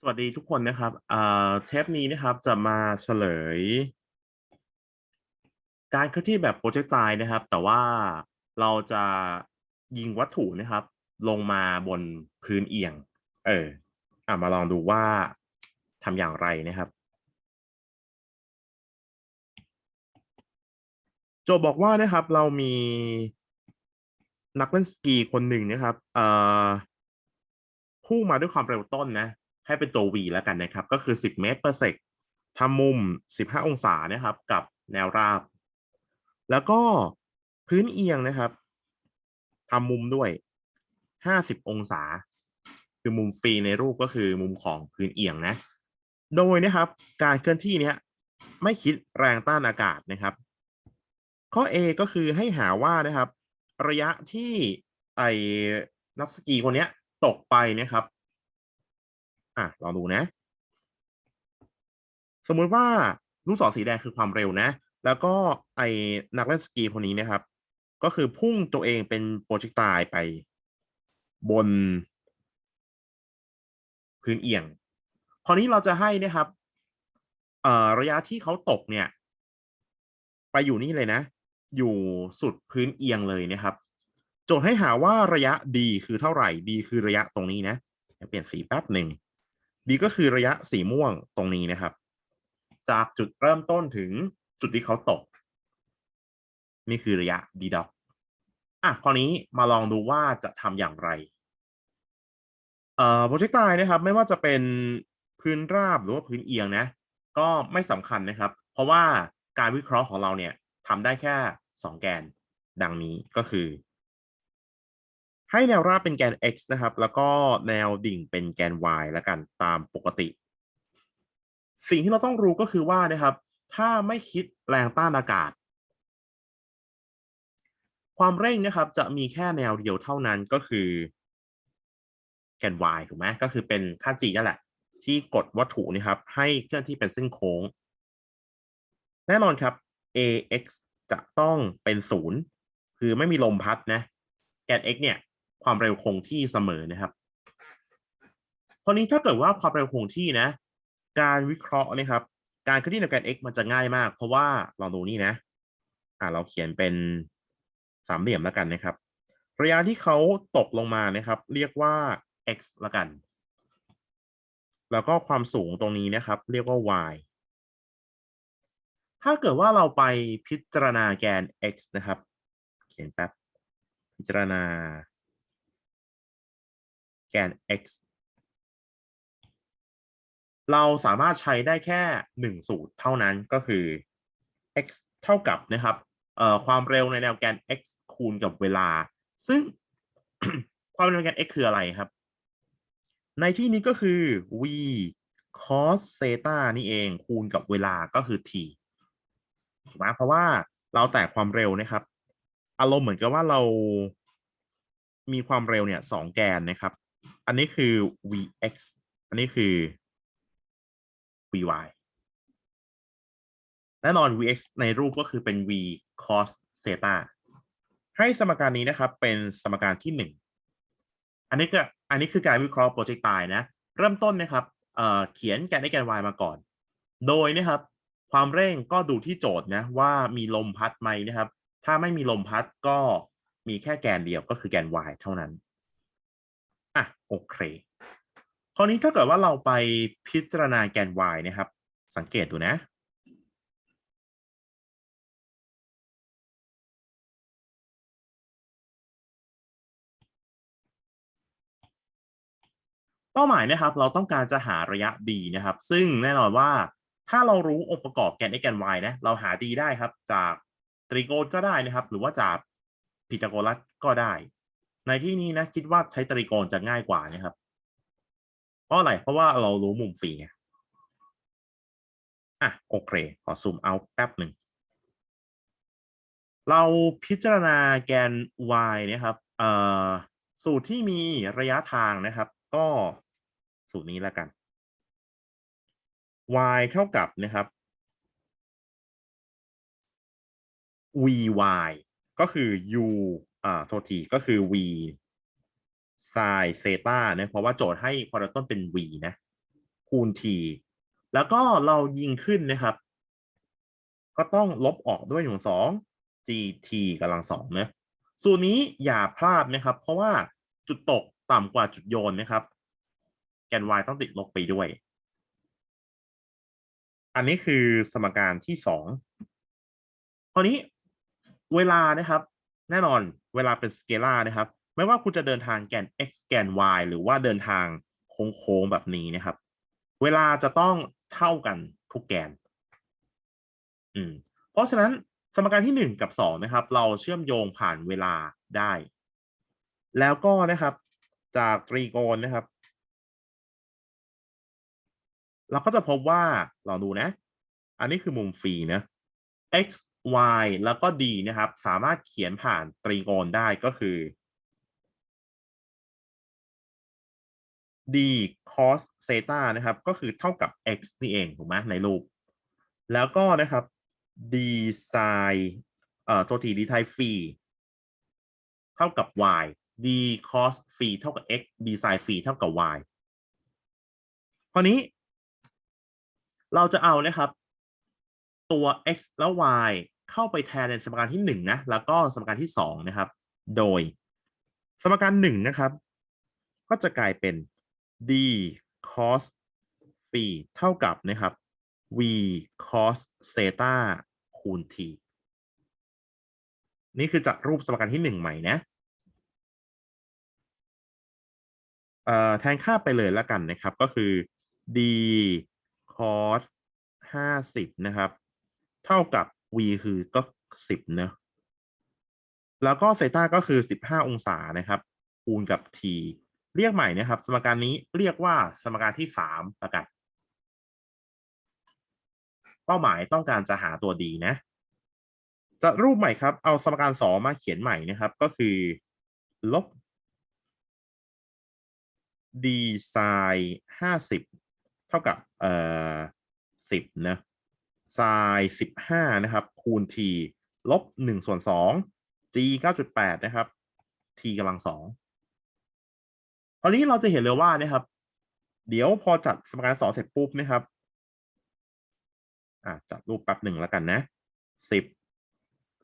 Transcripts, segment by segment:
สวัสดีทุกคนนะครับเทปนี้นะครับจะมาเฉลย การเคลื่อนที่แบบโปรเจกต์ไนะครับ แต่ว่าเราจะยิงวัตถุนะครับ ลงมาบนพื้นเอียง เอออะมาลองดูว่าทำอย่างไรนะครับ โจบอกว่านะครับเรามีนักเล่นสกีคนหนึ่งนะครับเอ่อพุ่งมาด้วยความเร็วต้นนะ ให้เป็นตัว v แล้วกันนะครับ ก็คือ 10 เมตร per sec ทำมุม 15 องศานะครับ กับแนวราบ แล้วก็พื้นเอียงนะครับทำมุมด้วย 50 องศา คือมุมฟรีในรูปก็คือมุมของพื้นเอียงนะ โดยนะครับ การเคลื่อนที่เนี้ยไม่คิดแรงต้านอากาศนะครับ ข้อ A ก็คือให้หาว่านะครับ ระยะที่ไอ้นักสกีคนเนี้ยตกไปนะครับ อะลองดูนะ สมมุติว่าลูกศรสีแดงคือความเร็วนะ แล้วก็ไอ้นักเล่นสกีคนนี้นะครับ ก็คือพุ่งตัวเองเป็นโปรเจกตายไปบน พื้นเอียง คราวนี้เราจะให้นะครับเอ่อระยะที่เขาตกเนี่ย ไปอยู่นี่เลยนะ อยู่สุดพื้นเอียงเลยนะครับ โจทย์ให้หาว่าระยะ d คือเท่าไหร่ d คือระยะตรงนี้นะเปลี่ยนสีแป๊บหนึ่ง d ก็คือระยะสีม่วงตรงนี้นะครับ จากจุดเริ่มต้นถึงจุดที่เขาตก นี่คือระยะ d dot อะคราวนี้มาลองดูว่าจะทำอย่างไรเอ่อโปรเจกต์ไนะครับ ไม่ว่าจะเป็นพื้นราบหรือว่าพื้นเอียงนะ ก็ไม่สำคัญนะครับ เพราะว่าการวิเคราะห์ของเราเนี่ยทำได้แค่ 2 แกน ดังนี้ก็คือ ให้แนวราบเป็นแกน x นะครับ แล้วก็แนวดิ่งเป็นแกน y แล้วกันตามปกติ สิ่งที่เราต้องรู้ก็คือว่านะครับ ถ้าไม่คิดแรงต้านอากาศ ความเร่งนะครับจะมีแค่แนวเดียวเท่านั้นก็คือ แกน y ถูกไหมก็คือเป็นค่า g นั่นแหละ ที่กดวัตถุนะครับ ให้เคลื่อนที่เป็นเส้นโค้ง แน่นอนครับ ax จะต้องเป็นศูนย์คือไม่มีลมพัดนะแกน x เนี่ย ความเร็วคงที่เสมอนะครับคราวนี้ถ้าเกิดว่าความเร็วคงที่นะ การวิเคราะห์นะครับ การเคลื่อนที่ในแกน x มันจะง่ายมาก เพราะว่าลองดูนี่นะ อ่าเราเขียนเป็นสามเหลี่ยมแล้วกันนะครับ ระยะที่เขาตกลงมานะครับ เรียกว่า x ละกัน แล้วก็ความสูงตรงนี้นะครับ เรียกว่า y ถ้าเกิดว่าเราไปพิจารณาแกน x นะครับ เขียนแป๊บ พิจารณา กน x เราสามารถใช้ได้แค่หนึ่งสูตรเท่านั้นก็คือ x เท่ากับนะครับความเร็วในแนวแกน x คูณกับเวลา ซึ่งความเร็วแกน x คืออะไรครับ ในที่นี้ก็คือ v cos เซตานี่เองคูณกับเวลาก็คือ t ถูกไหมเพราะว่าเราแตกความเร็วนะครับ อารมณ์เหมือนกับว่าเรามีความเร็วเนี่ยสองแกนนะครับ อันนี้คือ vx อันนี้คือ vy แน่นอน vx ในรูปก็คือเป็น v cos เซตาให้สมการนี้นะครับ เป็นสมการที่หนึ่งอันนี้ก็อันนี้คือการวิเคราะห์โปรเจกต์ตายนะ เริ่มต้นนะครับเเขียนแกน x แกน y มาก่อน โดยนะครับ ความเร่งก็ดูที่โจทย์นะว่ามีลมพัดไหมนะครับ ถ้าไม่มีลมพัดก็มีแค่แกนเดียวก็คือแกน y เท่านั้น อะโอเคคราวนี้ถ้าเกิดว่าเราไปพิจารณาแกน y นะครับ สังเกตดูนะ เป้าหมายนะครับ เราต้องการจะหาระยะ d นะครับ ซึ่งแน่นอนว่าถ้าเรารู้องค์ประกอบแกน x แกน y นะ เราหา d ได้ครับ จากตรีโกณก็ได้นะครับ หรือว่าจากพีทาโกรัสก็ได้ ในที่นี้นะคิดว่าใช้ตรีโกณจะง่ายกว่านะครับ เพราะอะไร เพราะว่าเรารู้มุมฟรีไงอะโอเค ขอซูมเอาแป๊บหนึ่ง เราพิจารณาแกน y นะครับเอ่อสูตรที่มีระยะทางนะครับ ก็สูตรนี้แล้วกัน y เท่ากับนะครับ vy ก็คือ u อ่าโทษทีก็คือ v sin เซตานะเพราะว่าโจทย์ให้ควอเตต้นเป็น v นะ คูณ t แล้วก็เรายิงขึ้นนะครับ ก็ต้องลบออกด้วยหน่วยสอง gt กำลังสองเนะสูตรนี้อย่าพลาดนะครับ เพราะว่าจุดตกต่ำกว่าจุดโยนนะครับ แกน y ต้องติดลบไปด้วย อันนี้คือสมการที่สองคราวนี้เวลานะครับ แน่นอน เวลาเป็นสเกลาร์นะครับ ไม่ว่าคุณจะเดินทางแกน x แกน y หรือว่าเดินทางโค้งๆแบบนี้นะครับ เวลาจะต้องเท่ากันทุกแกน อืม เพราะฉะนั้นสมการที่หนึ่งกับสองนะครับ เราเชื่อมโยงผ่านเวลาได้ แล้วก็นะครับ จากตรีโกณนะครับ เราก็จะพบว่าเราดูนะ อันนี้คือมุมฟรีนะ x y แล้วก็ d นะครับ สามารถเขียนผ่านตรีโกณได้ก็คือ d cos theta นะครับ ก็คือเท่ากับ x นี่เองถูกไหมในรูป แล้วก็นะครับ d sin เอ่อตัวที d sin ฟรีเท่ากับ y d cos ฟีเท่ากับ x d sin ฟีเท่ากับ y คราวนี้ เราจะเอานะครับ ตัว x แล้ว y เข้าไปแทนในสมการที่หนึ่งนะ แล้วก็สมการที่สองนะครับ โดย สมการหนึ่งนะครับ ก็จะกลายเป็น d cos ฟรีเท่ากับนะครับ v cos theta คูณ t นี่คือจัดรูปสมการที่หนึ่งใหม่นะเอ่อแทนค่าไปเลยแล้วกันนะครับ ก็คือ d cos ห้าสิบนะครับ เท่ากับ v คือก็สิบเนะแล้วก็เซต้าก็คือสิบห้าองศานะครับ คูณกับ t เรียกใหม่นะครับ สมการนี้เรียกว่าสมการที่สามประกันเป้าหมายต้องการจะหาตัวดีนะ จะรูปใหม่ครับ เอาสมการสองมาเขียนใหม่นะครับ ก็คือ ลบ d sin ห้าสิบเท่ากับเอ่อสิบนะ sin สิบห้านะครับ คูณ t ลบหนึ่งส่วนสอง g เก้าจุดแปดนะครับ t กำลังสองคราวนี้เราจะเห็นเลยว่านะครับ เดี๋ยวพอจัดสมการสองเสร็จปุ๊บนะครับอะจัดรูปแป๊บหนึ่งแล้วกันนะสิบ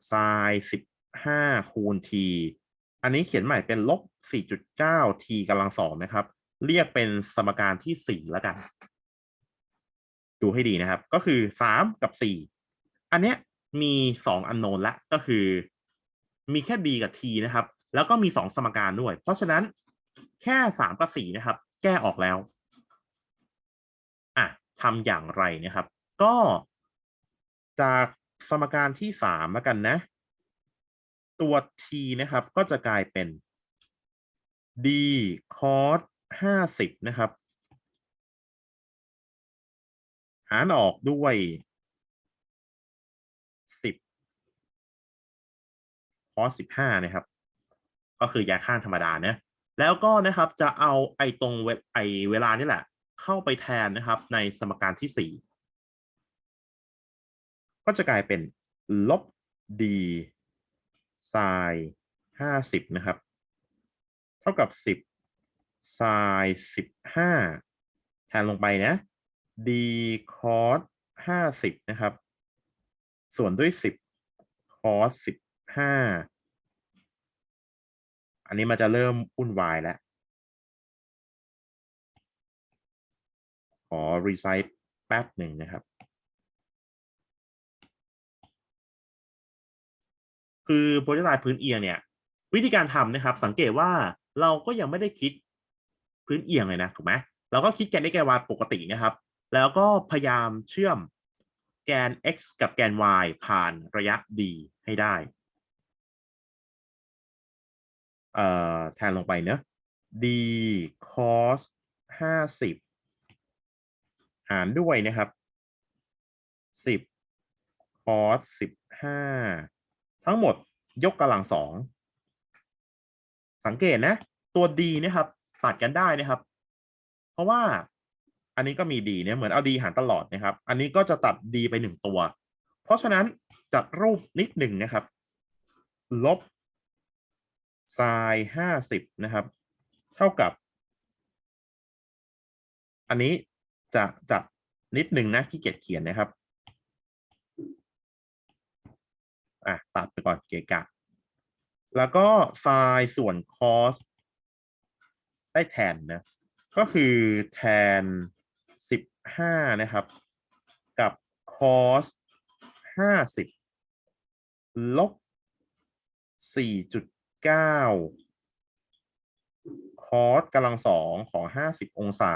sin สิบห้าคูณ t อันนี้เขียนใหม่เป็นลบสี่จุดเก้า t กำลังสองนะครับ เรียกเป็นสมการที่สี่แล้วกัน ดูให้ดีนะครับ ก็คือสามกับสี่อันเนี้ยมีสองอันโนนละก็คือ มีแค่ b กับ t นะครับ แล้วก็มีสองสมการด้วย เพราะฉะนั้นแค่สามกับสี่นะครับ แก้ออกแล้วอะทำอย่างไรนะครับ ก็จากสมการที่สามแล้วกันนะ ตัว t นะครับ ก็จะกลายเป็น d cos ห้าสิบนะครับารออกด้วยสิบ cos สิบห้านะครับ ก็คือยาข้างธรรมดาเนะแล้วก็นะครับจะเอาไอ้ตรงเวไอ้เวลานี่แหละ เข้าไปแทนนะครับ ในสมการที่สี่ก็จะกลายเป็นลบ d sin ห้าสิบนะครับ เท่ากับสิบ sin สิบห้าแทนลงไปนะ d cos ห้าสิบนะครับ ส่วนด้วยสิบ cos สิบห้าอันนี้มันจะเริ่มวุ่นวายแล้ว ขอรีไซต์แป๊บหนึ่งนะครับ คือโปรเจกต์พื้นเอียงเนี่ย วิธีการทำนะครับ สังเกตว่าเราก็ยังไม่ได้คิดพื้นเอียงเลยนะ ถูกไหมเราก็คิดแกน x แกน y ปกตินะครับ แล้วก็พยายามเชื่อมแกน x กับแกน y ผ่านระยะ d ให้ได้ เอ่อแทนลงไปเนอะ d cos ห้าสิบหารด้วยนะครับสิบ cos สิบห้าทั้งหมดยกกำลังสอง สังเกตนะ ตัว d นะครับ ตัดกันได้นะครับ เพราะว่า อันนี้ก็มี d เนี่ยเหมือนเอา d หารตลอดนะครับ อันนี้ก็จะตัด d ไปหนึ่งตัว เพราะฉะนั้นจัดรูปนิดหนึ่งนะครับ ลบ sin ห้าสิบนะครับ เท่ากับ อันนี้จะจัดนิดหนึ่งนะขี้เกียจเขียนนะครับอะตัดไปก่อนเกะกะ แล้วก็ไฟล์ส่วน cos ได้แทนนะ ก็คือแทน 15นะครับ กับ cos 50ลบ4.9 cos กำลังสองของ50องศา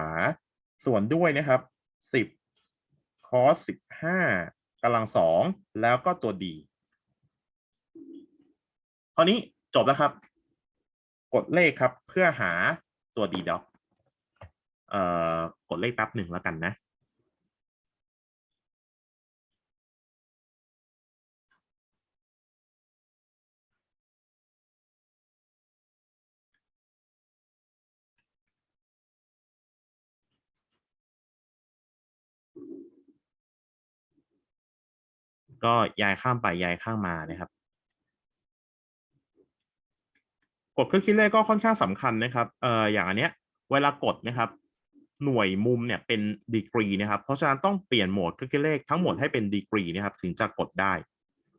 ส่วนด้วยนะครับ10 cos 15กำลังสองแล้วก็ตัว d คราวนี้จบแล้วครับ กดเลขครับเพื่อหาตัว d dot เอ่อกดเลขแป๊บหนึ่งแล้วกันนะก็ย้ายข้ามไปย้ายข้างมานะครับ กดเครื่องคิดเลขก็ค่อนข้างสำคัญนะครับเอ่ออย่างอันเนี้ย เวลากดนะครับ หน่วยมุมเนี่ยเป็นดีกรีนะครับ เพราะฉะนั้นต้องเปลี่ยนโหมดเครื่องคิดเลขทั้งหมดให้เป็นดีกรีนะครับถึงจะกดได้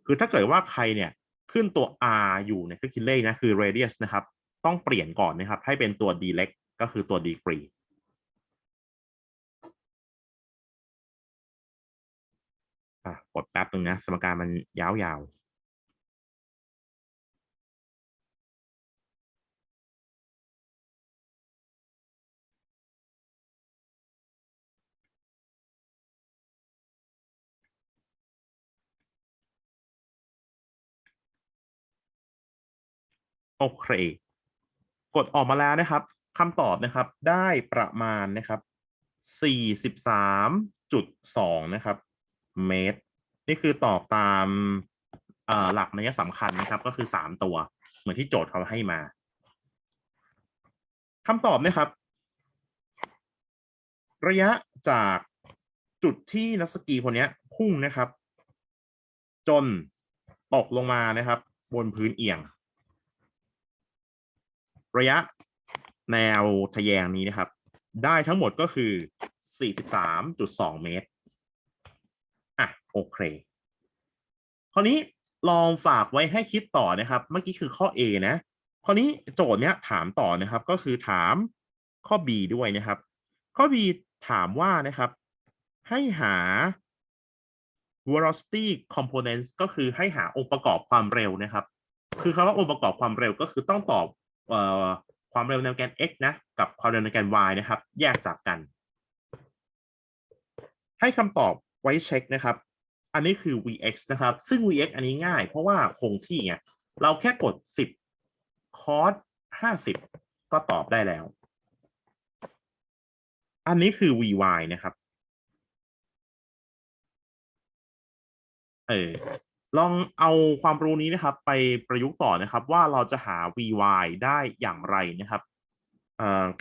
คือถ้าเกิดว่าใครเนี่ยขึ้นตัว r อยู่ในเครื่องคิดเลขนะคือ radius นะครับ ต้องเปลี่ยนก่อนนะครับ ให้เป็นตัว d เล็กก็คือตัวดีกรีอะกดแป๊บนึงนะ สมการมันยาวๆ โอเค กดออกมาแล้วนะครับคำตอบนะครับได้ประมาณนะครับ43.2 นะครับ เมตร นี่คือตอบตามหลักนัยสำคัญนะครับ ก็คือ 3 ตัว เหมือนที่โจทย์เขาให้มาคำตอบนะครับ ระยะจากจุดที่นักสกีคนนี้พุ่งนะครับ จนตกลงมานะครับ บนพื้นเอียง ระยะแนวทะแยงนี้นะครับ ได้ทั้งหมดก็คือ 43.2 เมตร อะ โอเค คราวนี้ลองฝากไว้ให้คิดต่อนะครับ เมื่อกี้คือข้อ A นะ คราวนี้โจทย์เนี้ยถามต่อนะครับ ก็คือถามข้อ B ด้วยนะครับ ข้อ B ถามว่านะครับ ให้หา velocity components ก็คือให้หาองค์ประกอบความเร็วนะครับ คือคำว่าองค์ประกอบความเร็วก็คือต้องตอบ ความเร็วในแกน x นะ กับความเร็วในแกน y นะครับ แยกจากกัน ให้คำตอบไว้เช็คนะครับ อันนี้คือ vx นะครับ ซึ่ง vx อันนี้ง่าย เพราะว่าคงที่ไงเราแค่กด 10 cos 50 ก็ตอบได้แล้ว อันนี้คือ vy นะครับ เออ ลองเอาความรู้นี้นะครับ ไปประยุกต์ต่อนะครับ ว่าเราจะหา vy ได้อย่างไรนะครับ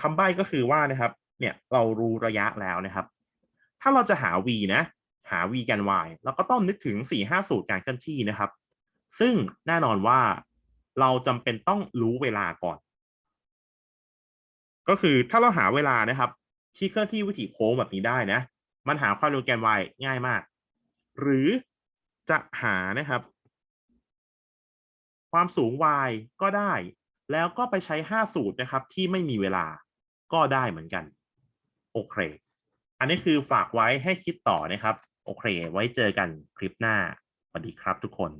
คำใบ้ก็คือว่านะครับ เนี่ยเรารู้ระยะแล้วนะครับ ถ้าเราจะหา v นะ หา v กัน y เราก็ต้องนึกถึง 4 5 สูตรการเคลื่อนที่นะครับ ซึ่งแน่นอนว่าเราจำเป็นต้องรู้เวลาก่อน ก็คือถ้าเราหาเวลานะครับ ที่เคลื่อนที่วิถีโค้งแบบนี้ได้นะ มันหาความเร็วแกน y ง่ายมาก หรือ จะหานะครับ ความสูง y ก็ได้ แล้วก็ไปใช้ 5 สูตรนะครับ ที่ไม่มีเวลาก็ได้เหมือนกัน โอเค อันนี้คือฝากไว้ให้คิดต่อนะครับ โอเค ไว้เจอกันคลิปหน้าสวัสดีครับทุกคน